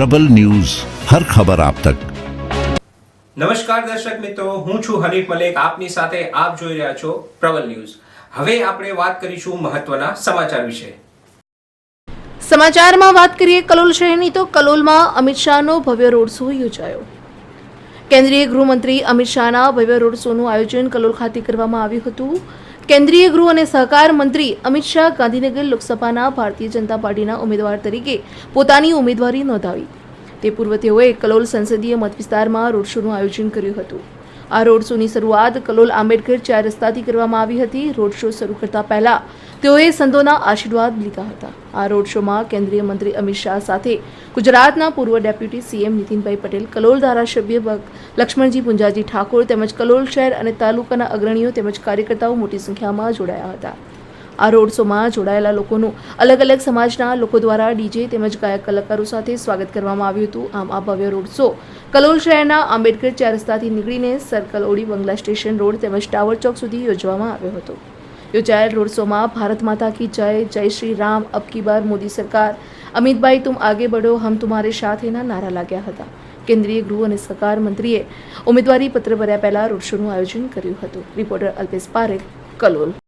પ્રબલ news હર ખબર આપ તક. નમસ્કાર દર્શક મિત્રો હું છું હરીફ મલેક આપની સાથે આપ જોઈ રહ્યા છો પ્રબલ ન્યૂઝ. હવે આપણે વાત કરીશું મહત્વના સમાચાર વિશે. સમાચારમાં વાત કરીએ કલોલ શહેરની તો કલોલમાં અમિત શાહનો ભવ્ય રોડ શો યોજાયો. કેન્દ્રીય ગૃહમંત્રી અમિત શાહના ભવ્ય રોડ શોનું આયોજન કલોલ ખાતે કરવામાં આવ્યું હતું. કેન્દ્રીય ગૃહ અને સહકાર મંત્રી અમિત શાહ ગાંધીનગર લોકસભાના ભારતીય જનતા પાર્ટીના ઉમેદવાર તરીકે પોતાની ઉમેદવારી નોંધાવી. તે પૂર્વ તેઓએ કલોલ સંસદીય મત વિસ્તારમાં રોડ શોનું આયોજન કર્યું હતું. આ રોડ શોની શરૂઆત કલોલ આંબેડકર ચાર રસ્તાથી કરવામાં આવી હતી. રોડ શો શરૂ કરતા પહેલા તેઓએ સંતોના આશીર્વાદ લીધા હતા. આ રોડ શોમાં કેન્દ્રીય મંત્રી અમિત શાહ સાથે ગુજરાતના પૂર્વ ડેપ્યુટી સીએમ નીતિનભાઈ પટેલ, કલોલ ધારાસભ્ય લક્ષ્મણજી પુંજાજી ઠાકોર તેમજ કલોલ શહેર અને તાલુકાના અગ્રણીઓ તેમજ કાર્યકર્તાઓ મોટી સંખ્યામાં જોડાયા હતા. આ રોડ શોમાં જોડાયેલા લોકોનું અલગ અલગ સમાજના લોકો દ્વારા ડીજે તેમજ ગાયક કલાકારો સાથે સ્વાગત કરવામાં આવ્યું હતું. આમ આ ભવ્ય રોડ શો કલોલ શહેરના આંબેડકર ચાર રસ્તાથી નીકળીને સર્કલ ઓડી બંગલા સ્ટેશન રોડ તેમજ ટાવર ચોક સુધી યોજવામાં આવ્યો હતો. યોજાયેલ રોડ શોમાં ભારત માતા કી જય જય શ્રી રામ, અબ કી બાર, મોદી સરકાર, અમિતભાઈ તુમ આગે બઢો, હમ તુમારે સાથેના નારા લાગ્યા હતા. કેન્દ્રીય ગૃહ અને સહકાર મંત્રીએ ઉમેદવારી પત્ર ભર્યા પહેલા રોડ શોનું આયોજન કર્યું હતું. રિપોર્ટર અલ્પેશ પારેખ, કલોલ.